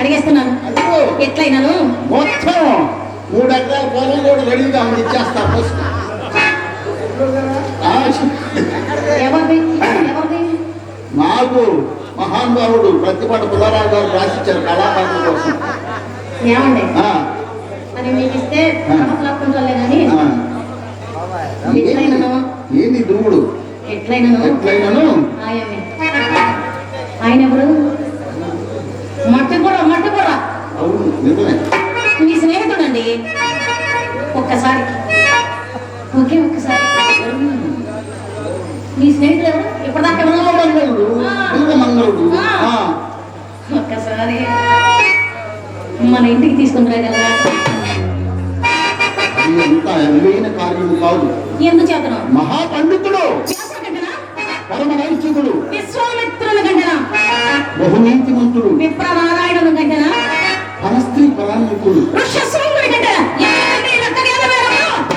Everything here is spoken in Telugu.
అడిగేస్తున్నాను. ఎట్లయినాను? మూడు ఎకరాల పొలం కూడా రెడీగా ఉంది ఇచ్చేస్తా ఫస్ట్. నాకు మహానుభావుడు ప్రతిపాటి పుల్లారావు గారు రాసిచ్చారు కళాకారుల కోసం. ఏంది దుమ్ముడు? ఎట్లయినాను? ఎట్లయినాను? మీ స్నేహితులు ఎవరు? ఇప్పటిదాకా మంగళుడు మంగళుడు ఒక్కసారి మన ఇంటికి తీసుకుంటారు కదా ఎంత ఎల్లైన కార్యము కాదు. ఎందుకు చేతనం మహాపండితుడు. పరమ వైశ్యుడు. విశ్వామిత్రుని గంటన? పరస్త్రీ